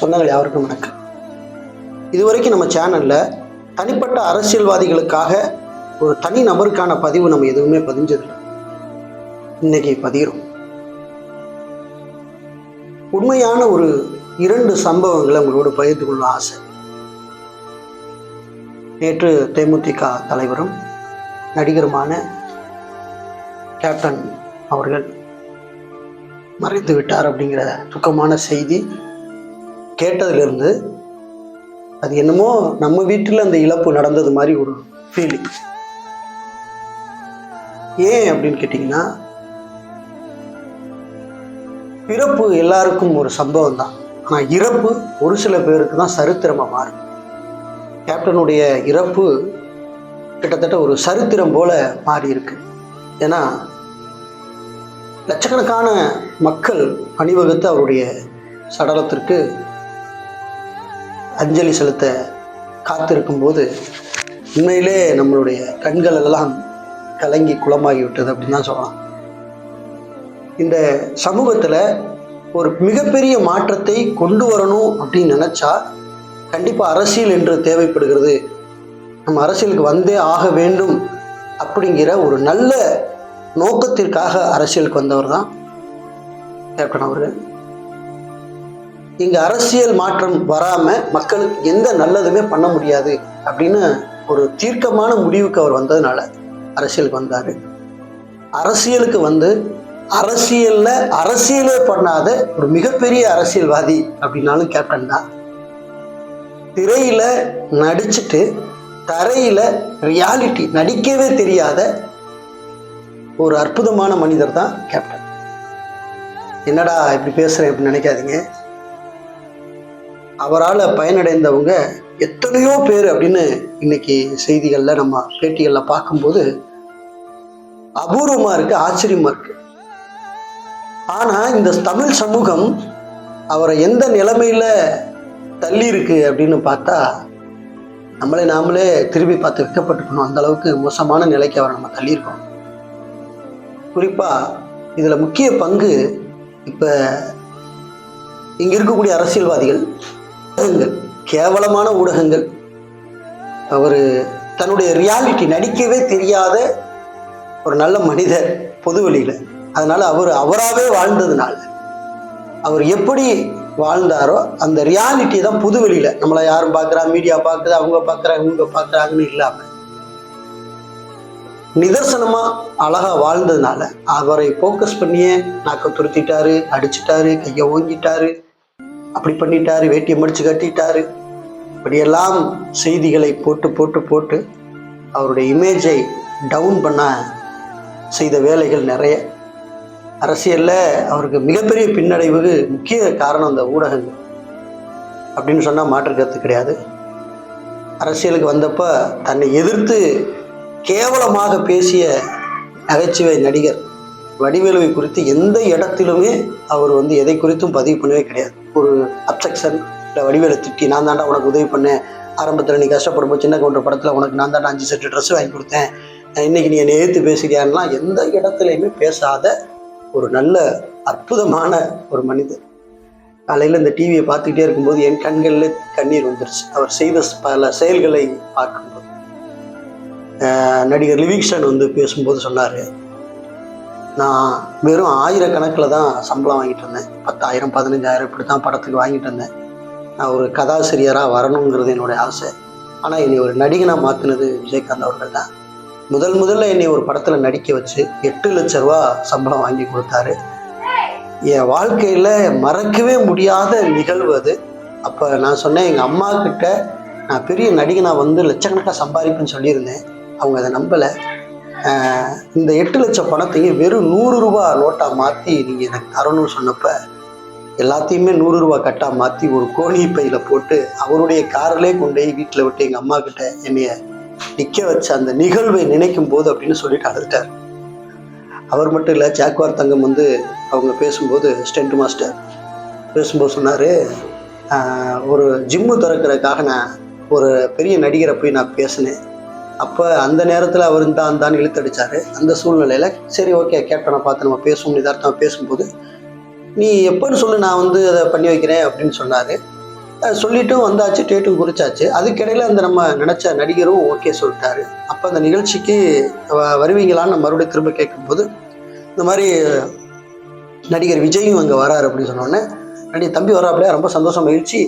சொந்தங்கள் யாருக்கும் வணக்கம். இதுவரைக்கும் நம்ம சேனலில் தனிப்பட்ட அரசியல்வாதிகளுக்காக ஒரு தனி நபருக்கான பதிவு நம்ம எதுவுமே பதிஞ்சதில்லை. இன்னைக்கு பதிகிறோம். உண்மையான ஒரு இரண்டு சம்பவங்களை உங்களோடு பகிர்ந்து கொள்ள ஆசை. நேற்று தேமுதிக தலைவரும் நடிகருமான கேப்டன் அவர்கள் மறைந்து விட்டார் அப்படிங்கிற துக்கமான செய்தி கேட்டதுலேருந்து அது என்னமோ நம்ம வீட்டில் அந்த இழப்பு நடந்தது மாதிரி ஒரு ஃபீலிங் ஏன் அப்படின்னு கேட்டிங்கன்னா பிறப்பு எல்லாருக்கும் ஒரு சம்பவம் தான். ஆனால் இறப்பு ஒரு சில பேருக்கு தான் சரித்திரமாக மாறும். கேப்டனுடைய இறப்பு கிட்டத்தட்ட ஒரு சரித்திரம் போல மாறி இருக்கு. ஏன்னா லட்சக்கணக்கான மக்கள் அணிவகுத்து அவருடைய சடலத்திற்கு அஞ்சலி செலுத்த காத்திருக்கும் போது உண்மையிலே நம்மளுடைய கண்கள் எல்லாம் கலங்கி குளமாகி விட்டது அப்படின்னு தான் சொல்லலாம். இந்த சமூகத்தில் ஒரு மிகப்பெரிய மாற்றத்தை கொண்டு வரணும் அப்படின்னு நினச்சா கண்டிப்பாக அரசியல் என்று தேவைப்படுகிறது. நம்ம அரசியலுக்கு வந்தே ஆக வேண்டும் அப்படிங்கிற ஒரு நல்ல நோக்கத்திற்காக அரசியலுக்கு வந்தவர் தான் கேப்டன் அவர்கள் இங்கே அரசியல் மாற்றம் வராமல் மக்களுக்கு எந்த நல்லதுமே பண்ண முடியாது அப்படின்னு ஒரு தீர்க்கமான முடிவுக்கு அவர் வந்ததுனால அரசியலுக்கு வந்தார். அரசியலுக்கு வந்து அரசியலில் அரசியலே பண்ணாத ஒரு மிகப்பெரிய அரசியல்வாதி அப்படின்னாலும் கேப்டன் தான். திரையில் நடிச்சுட்டு தரையில் ரியாலிட்டி நடிக்கவே தெரியாத ஒரு அற்புதமான மனிதர் தான் கேப்டன் என்னடா இப்படி பேசுகிறேன் அப்படின்னு நினைக்காதீங்க. அவரால் பயனடைந்தவங்க எத்தனையோ பேர் அப்படின்னு இன்னைக்கு செய்திகளில் நம்ம பேட்டிகளில் பார்க்கும்போது அபூர்வமாக இருக்குது ஆச்சரியமாக இருக்குது ஆனால் இந்த தமிழ் சமூகம் அவரை எந்த நிலைமையில் தள்ளி இருக்கு அப்படின்னு பார்த்தா நம்மளே நாமளே திரும்பி பார்த்து வைக்கப்பட்டுக்கணும் அந்த அளவுக்கு மோசமான நிலைக்கு அவரை நம்ம தள்ளியிருக்கோம். குறிப்பாக இதில் முக்கிய பங்கு இப்போ இங்கே இருக்கக்கூடிய அரசியல்வாதிகள் ஊடகங்கள் கேவலமான ஊடகங்கள். அவர் தன்னுடைய ரியாலிட்டி நடிக்கவே தெரியாத ஒரு நல்ல மனிதர் பொதுவெளியில். அதனால் அவர் அவராகவே வாழ்ந்ததுனால அவர் எப்படி வாழ்ந்தாரோ அந்த ரியாலிட்டி தான் புதுவெளியில். நம்மளை யாரும் பார்க்குறா மீடியா பார்க்குது அவங்க பார்க்குறாங்க இவங்க பார்க்குறாங்கன்னு இல்லாமல் நிதர்சனமாக அழகாக வாழ்ந்ததுனால அவரை ஃபோக்கஸ் பண்ணியே நாக்க துருத்திட்டாரு அடிச்சிட்டாரு கையை ஓங்கிட்டாரு. அப்படி பண்ணிட்டாரு வேட்டியை முடிச்சு கட்டிட்டாரு. இப்படியெல்லாம் செய்திகளை போட்டு போட்டு போட்டு அவருடைய இமேஜை டவுன் பண்ண செய்த வேலைகள் நிறைய. அரசியலில் அவருக்கு மிகப்பெரிய பின்னடைவுக்கு முக்கிய காரணம் அந்த ஊடகங்கள். அப்படின்னு சொன்னால் மாற்று கருத்து கிடையாது. அரசியலுக்கு வந்தப்போ தன்னை எதிர்த்து கேவலமாக பேசிய நகைச்சுவை நடிகர் வடிவேலுவை குறித்து எந்த இடத்திலுமே அவர் வந்து எதை குறித்தும் பதிவு பண்ணவே கிடையாது. ஒரு அப்செக்ஷன் இல்லை வடிவேல திட்டி நான் தாண்டா உனக்கு உதவி பண்ணேன். ஆரம்பத்தில் நீ கஷ்டப்படும் போது சின்ன கவுண்டர் படத்தில் உனக்கு நான் தாண்டா அஞ்சு செட்டு ட்ரெஸ் வாங்கி கொடுத்தேன். இன்னைக்கு நீ என்னை எதிர்த்து பேசுகிறியான்லாம் எந்த இடத்துலையுமே பேசாத ஒரு நல்ல அற்புதமான ஒரு மனிதர். காலையில் இந்த டிவியை பார்த்துக்கிட்டே இருக்கும்போது என் கண்களில் கண்ணீர் வந்துருச்சு. அவர் செய்த பல செயல்களை பார்க்கும்போது. நடிகர் லிவிங்ஸ்டன் வந்து பேசும்போது சொன்னார் நான் வெறும் ஆயிரக்கணக்கில் தான் சம்பளம் வாங்கிட்டு இருந்தேன். பத்தாயிரம் பதினஞ்சாயிரம் இப்படி தான் படத்துக்கு வாங்கிட்டு இருந்தேன். நான் ஒரு கதாசிரியராக வரணுங்கிறது என்னுடைய ஆசை. ஆனால் என்னை ஒரு நடிகனாக மாற்றினது விஜயகாந்த் அவர்கள் தான். முதல் முதல்ல என்னை ஒரு படத்தில் நடிக்க வச்சு எட்டு லட்ச ரூபா சம்பளம் வாங்கி கொடுத்தாரு. என் வாழ்க்கையில் மறக்கவே முடியாத நிகழ்வு அது. அப்போ நான் சொன்னேன் எங்கள் அம்மா கிட்ட நான் பெரிய நடிகனாக வந்து லட்சக்கணக்காக சம்பாதிப்பேன்னு சொல்லியிருந்தேன். அவங்க அதை நம்பலை. இந்த எட்டு லட்சம் பணத்தையும் வெறும் நூறு ரூபா நோட்டாக மாற்றி நீங்கள் எனக்கு தரணும்னு சொன்னப்போ எல்லாத்தையுமே நூறு ரூபா கட்டாக மாற்றி ஒரு கோணி பையில் போட்டு அவருடைய காரிலே கொண்டு போய் வீட்டில் விட்டு எங்கள் அம்மா கிட்ட என்னைய நிற்க வச்ச அந்த நிகழ்வை நினைக்கும் போது அப்படின்னு சொல்லிட்டு அழுதுட்டார். அவர் மட்டும் இல்லை ஜாக்வார் தங்கம் வந்து அவங்க பேசும்போது ஸ்டென்ட் மாஸ்டர் பேசும்போது சொன்னார் ஒரு ஜிம்மு திறக்கிறதுக்காக நான் ஒரு பெரிய நடிகரை போய் நான் பேசினேன். அப்போ அந்த நேரத்தில் அவர் தான் தான் இழுத்தடிச்சாரு. அந்த சூழ்நிலையில் சரி ஓகே கேப்டனை பார்த்து நம்ம பேசும் நிதார்த்தமாக பேசும்போது நீ எப்போன்னு சொல்லு நான் வந்து அதை பண்ணி வைக்கிறேன் அப்படின்னு சொன்னார். அஹ் சொல்லிட்டும் வந்தாச்சு டேட்டும் குறிச்சாச்சு. அதுக்கிடையில் அந்த நம்ம நினச்ச நடிகரும் ஓகே சொல்லிட்டாரு. அப்போ அந்த நிகழ்ச்சிக்கு வ- வருவீங்களான்னு மறுபடியும் திரும்ப கேட்கும்போது இந்த மாதிரி நடிகர் விஜயும் அங்கே வராரு அப்படின்னு சொன்னோடனே நடிகர் தம்பி வராப்பிலையா ரொம்ப சந்தோஷம் மகிழ்ச்சி.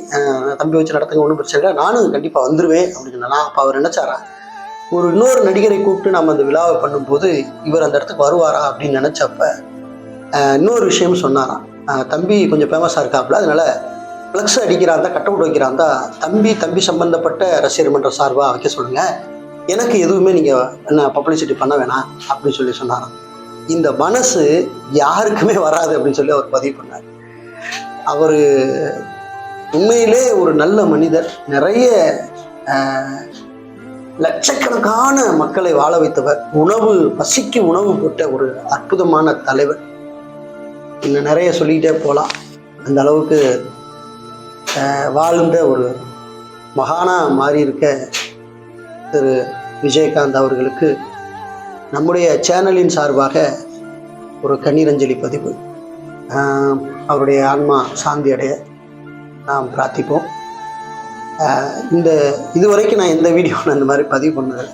தம்பி வச்சு நடத்துங்க ஒன்றும் பிரச்சனை இல்லை. நானும் கண்டிப்பாக வந்துடுவேன் அப்படின்னு சொன்னா அப்போ அவர் நினச்சாரா ஒரு இன்னொரு நடிகரை கூப்பிட்டு நம்ம அந்த விழாவை பண்ணும்போது இவர் அந்த இடத்துக்கு வருவாரா அப்படின்னு நினச்சப்ப இன்னொரு விஷயம் சொன்னாராம். தம்பி கொஞ்சம் ஃபேமஸாக இருக்காப்புல அதனால ஃப்ளக்ஸ் அடிக்கிறாந்தா கட் அவுட் வைக்கிறாந்தா தம்பி தம்பி சம்பந்தப்பட்ட ரசிகர் மன்ற சார்பாக வைக்க சொல்லுங்கள் எனக்கு எதுவுமே நீங்கள் என்ன பப்ளிசிட்டி பண்ண வேணாம் அப்படின்னு சொல்லி சொன்னாராம். இந்த மனசு யாருக்குமே வராது அப்படின்னு சொல்லி அவர் பதிவு பண்ணார். அவர் உண்மையிலே ஒரு நல்ல மனிதர். நிறைய லட்சக்கணக்கான மக்களை வாழ வைத்தவர் உணவு பசிக்கு உணவு போட்ட ஒரு அற்புதமான தலைவர். இன்னும் நிறைய சொல்லிக்கிட்டே போகலாம் அந்த அளவுக்கு வாழ்ந்த ஒரு மகானா மாறி இருக்க திரு விஜயகாந்த் அவர்களுக்கு நம்முடைய சேனலின் சார்பாக ஒரு கண்ணீரஞ்சலி பதிவு. அவருடைய ஆன்மா சாந்தி அடைய நாம் பிரார்த்திப்போம். இந்த இந்த இதுவரைக்கும் நான் எந்த வீடியோவில் இந்த மாதிரி பதிவு பண்ணதில்லை.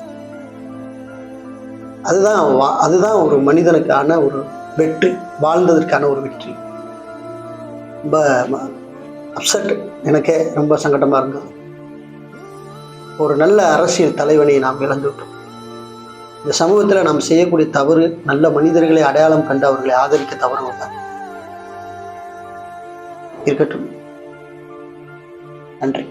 அதுதான் வா- அதுதான் ஒரு மனிதனுக்கான ஒரு வெற்றி வாழ்ந்ததற்கான ஒரு வெற்றி. ரொம்ப அப்செட் எனக்கே ரொம்ப சங்கடமாக இருந்தது. ஒரு நல்ல அரசியல் தலைவனை நாம் இழந்துவிட்டோம். இந்த சமூகத்தில் நாம் செய்யக்கூடிய தவறு நல்ல மனிதர்களை அடையாளம் கண்டு அவர்களை ஆதரிக்க தவறுவதுதான் இருக்கட்டும். நன்றி.